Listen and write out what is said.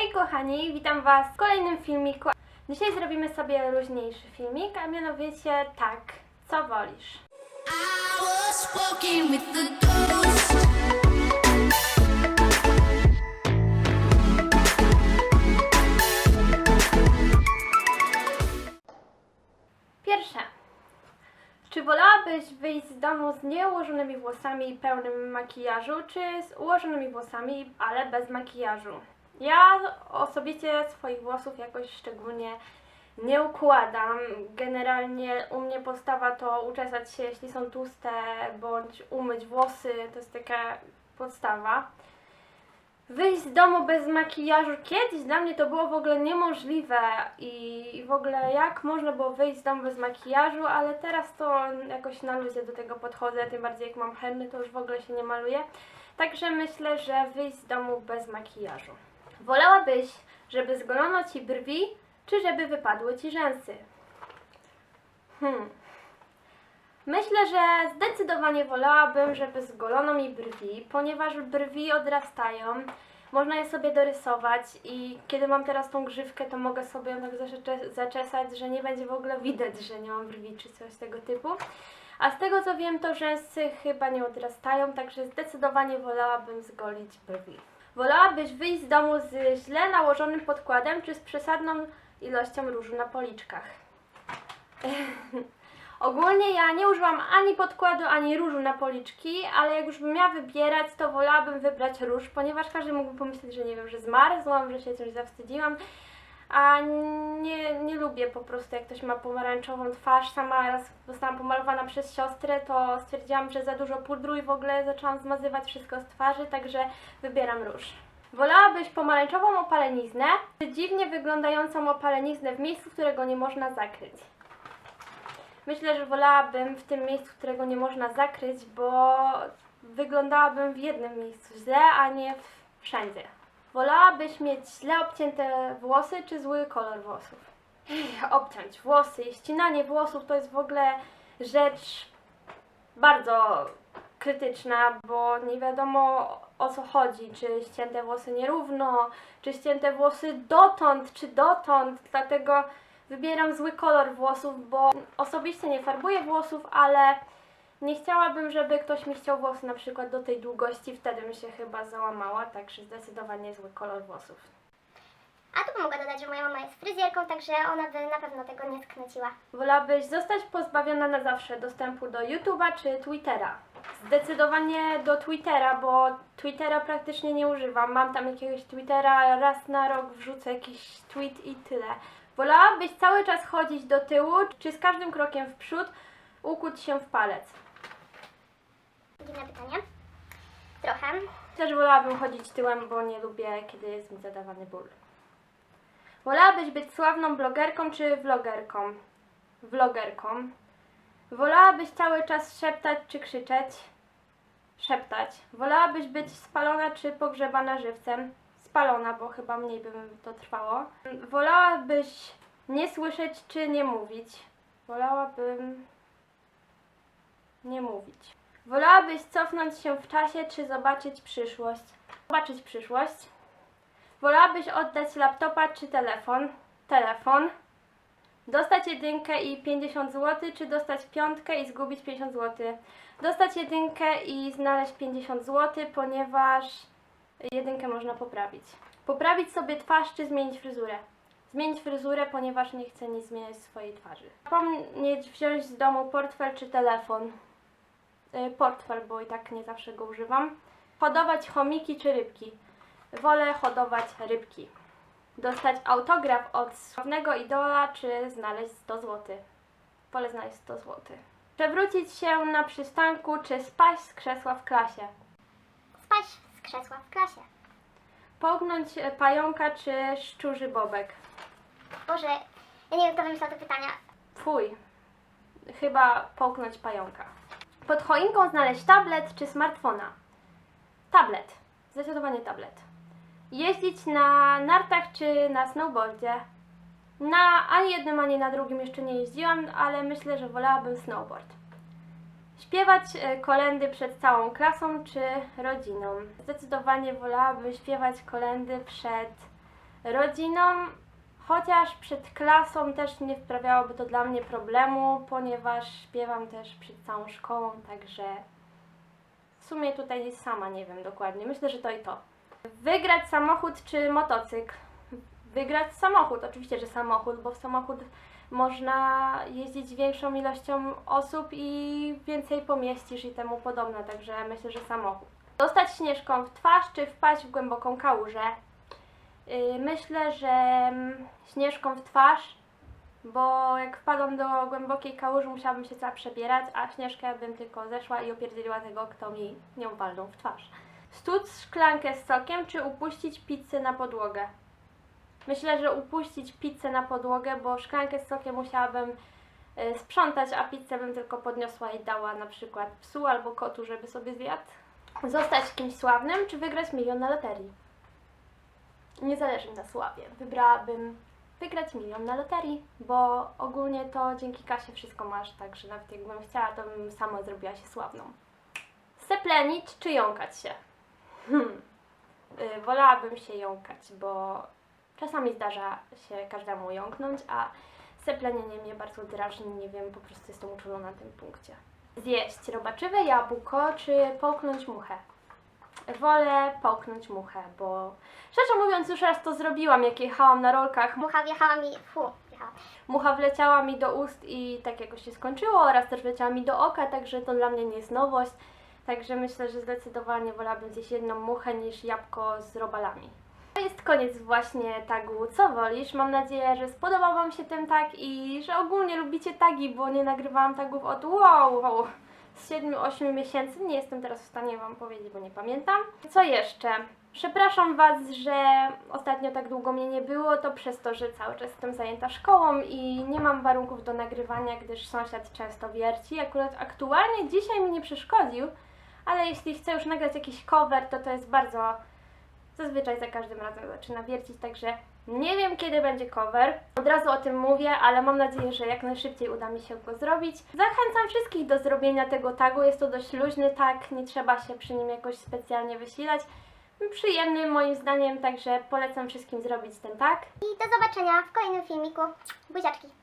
Hej kochani, witam Was w kolejnym filmiku. Dzisiaj zrobimy sobie luźniejszy filmik, a mianowicie tak, co wolisz. Pierwsze. Czy wolałabyś wyjść z domu z nieułożonymi włosami i pełnym makijażu, czy z ułożonymi włosami, ale bez makijażu? Ja osobiście swoich włosów jakoś szczególnie nie układam. Generalnie u mnie postawa to uczesać się, jeśli są tłuste, bądź umyć włosy, to jest taka podstawa. Wyjść z domu bez makijażu kiedyś dla mnie to było w ogóle niemożliwe i w ogóle jak można było wyjść z domu bez makijażu, ale teraz to jakoś na luzie do tego podchodzę, tym bardziej jak mam henny to już w ogóle się nie maluję. Także myślę, że wyjść z domu bez makijażu. Wolałabyś, żeby zgolono ci brwi, czy żeby wypadły ci rzęsy? Hmm. Myślę, że zdecydowanie wolałabym, żeby zgolono mi brwi, ponieważ brwi odrastają. Można je sobie dorysować i kiedy mam teraz tą grzywkę, to mogę sobie ją tak zacze- zaczesać, że nie będzie w ogóle widać, że nie mam brwi czy coś tego typu. A z tego co wiem, to rzęsy chyba nie odrastają, także zdecydowanie wolałabym zgolić brwi. Wolałabyś wyjść z domu z źle nałożonym podkładem, czy z przesadną ilością różu na policzkach? Ogólnie ja nie używam ani podkładu, ani różu na policzki, ale jak już bym miała wybierać, to wolałabym wybrać róż, ponieważ każdy mógłby pomyśleć, że nie wiem, że zmarzłam, że się czymś zawstydziłam. A nie, nie lubię po prostu, jak ktoś ma pomarańczową twarz. Sama raz zostałam pomalowana przez siostrę, to stwierdziłam, że za dużo pudru i w ogóle zaczęłam zmazywać wszystko z twarzy, także wybieram róż. Wolałabyś pomarańczową opaleniznę, czy dziwnie wyglądającą opaleniznę w miejscu, którego nie można zakryć? Myślę, że wolałabym w tym miejscu, którego nie można zakryć, bo wyglądałabym w jednym miejscu źle, a nie wszędzie. Wolałabyś mieć źle obcięte włosy czy zły kolor włosów? Ech, Obciąć włosy i ścinanie włosów to jest w ogóle rzecz bardzo krytyczna, bo nie wiadomo o co chodzi, czy ścięte włosy nierówno, czy ścięte włosy dotąd, czy dotąd, dlatego wybieram zły kolor włosów, bo osobiście nie farbuję włosów, ale nie chciałabym, żeby ktoś mi chciał włosy na przykład do tej długości, wtedy bym się chyba załamała, także zdecydowanie zły kolor włosów. A tu mogę dodać, że moja mama jest fryzjerką, także ona by na pewno tego nie sknęciła. Wolałabyś zostać pozbawiona na zawsze dostępu do YouTube'a czy Twittera? Zdecydowanie do Twittera, bo Twittera praktycznie nie używam. Mam tam jakiegoś Twittera, raz na rok wrzucę jakiś tweet i tyle. Wolałabyś cały czas chodzić do tyłu, czy z każdym krokiem w przód ukuć się w palec? Dziwne pytanie. Trochę. Też wolałabym chodzić tyłem, bo nie lubię, kiedy jest mi zadawany ból. Wolałabyś być sławną blogerką czy vlogerką? Vlogerką. Wolałabyś cały czas szeptać czy krzyczeć? Szeptać. Wolałabyś być spalona czy pogrzebana żywcem? Spalona, bo chyba mniej by to trwało. Wolałabyś nie słyszeć czy nie mówić? Wolałabym nie mówić. Wolałabyś cofnąć się w czasie, czy zobaczyć przyszłość? Zobaczyć przyszłość. Wolałabyś oddać laptopa, czy telefon? Telefon. Dostać jedynkę i 50 zł, czy dostać piątkę i zgubić 50 zł? Dostać jedynkę i znaleźć 50 zł, ponieważ jedynkę można poprawić. Poprawić sobie twarz, czy zmienić fryzurę? Zmienić fryzurę, ponieważ nie chcę nic zmieniać swojej twarzy. Zapomnieć wziąć z domu portfel czy telefon? Y, portfel, bo i tak nie zawsze go używam. Hodować chomiki czy rybki? Wolę hodować rybki. Dostać autograf od sławnego idola czy znaleźć 100 zł? Wolę znaleźć 100 zł. Przewrócić się na przystanku czy spaść z krzesła w klasie? Spaść z krzesła w klasie. Połknąć e, pająka czy szczurzy bobek? Boże, ja nie wiem, kto wymyślał te pytania. Fuj. Chyba połknąć pająka. Pod choinką znaleźć tablet czy smartfona? Tablet. Zdecydowanie tablet. Jeździć na nartach czy na snowboardzie? Na ani jednym, ani na drugim jeszcze nie jeździłam, ale myślę, że wolałabym snowboard. Śpiewać e, kolendy przed całą klasą czy rodziną? Zdecydowanie wolałabym śpiewać kolendy przed rodziną, chociaż przed klasą też nie sprawiałoby to dla mnie problemu, ponieważ śpiewam też przed całą szkołą, także w sumie tutaj sama nie wiem dokładnie. Myślę, że to i to. Wygrać samochód czy motocykl? Wygrać samochód, oczywiście, że samochód, bo w samochód można jeździć większą ilością osób i więcej pomieścisz i temu podobne, także myślę, że samochód. Dostać śnieżką w twarz czy wpaść w głęboką kałużę? Yy, Myślę, że mm, śnieżką w twarz, bo jak wpadłam do głębokiej kałuży, musiałabym się cała przebierać, a śnieżkę bym tylko zeszła i opierdzieliła tego, kto mi nią walnął w twarz. Stuc szklankę z sokiem, czy upuścić pizzę na podłogę? Myślę, że upuścić pizzę na podłogę, bo szklankę z sokiem musiałabym y, sprzątać, a pizzę bym tylko podniosła i dała na przykład psu albo kotu, żeby sobie zjadł. Zostać kimś sławnym, czy wygrać milion na loterii? Nie zależy mi na sławie. Wybrałabym wygrać milion na loterii, bo ogólnie to dzięki kasie wszystko masz, także nawet jakbym chciała, to bym sama zrobiła się sławną. Seplenić czy jąkać się? Hmm. Y, wolałabym się jąkać, bo czasami zdarza się każdemu jąknąć, a seplenienie mnie bardzo drażni, nie wiem, po prostu jestem uczulona na tym punkcie. Zjeść robaczywe jabłko czy połknąć muchę? Wolę połknąć muchę, bo szczerze mówiąc już raz to zrobiłam, jak jechałam na rolkach. Mucha wjechała mi, fu, wjechała. Mucha wleciała mi do ust i tak jakoś się skończyło, oraz też wleciała mi do oka, także to dla mnie nie jest nowość. Także myślę, że zdecydowanie wolałabym zjeść jedną muchę niż jabłko z robalami. To jest koniec właśnie tagu Co wolisz? Mam nadzieję, że spodobał Wam się ten tag i że ogólnie lubicie tagi, bo nie nagrywałam tagów od wow, wow 7-8 miesięcy. Nie jestem teraz w stanie Wam powiedzieć, bo nie pamiętam. Co jeszcze? Przepraszam Was, że ostatnio tak długo mnie nie było, to przez to, że cały czas jestem zajęta szkołą i nie mam warunków do nagrywania, gdyż sąsiad często wierci. Akurat aktualnie dzisiaj mi nie przeszkodził, ale jeśli chcę już nagrać jakiś cover, to to jest bardzo zazwyczaj za każdym razem zaczyna wiercić, także nie wiem kiedy będzie cover. Od razu o tym mówię, ale mam nadzieję, że jak najszybciej uda mi się go zrobić. Zachęcam wszystkich do zrobienia tego tagu. Jest to dość luźny tag, nie trzeba się przy nim jakoś specjalnie wysilać. Przyjemny moim zdaniem, także polecam wszystkim zrobić ten tag. I do zobaczenia w kolejnym filmiku. Buziaczki.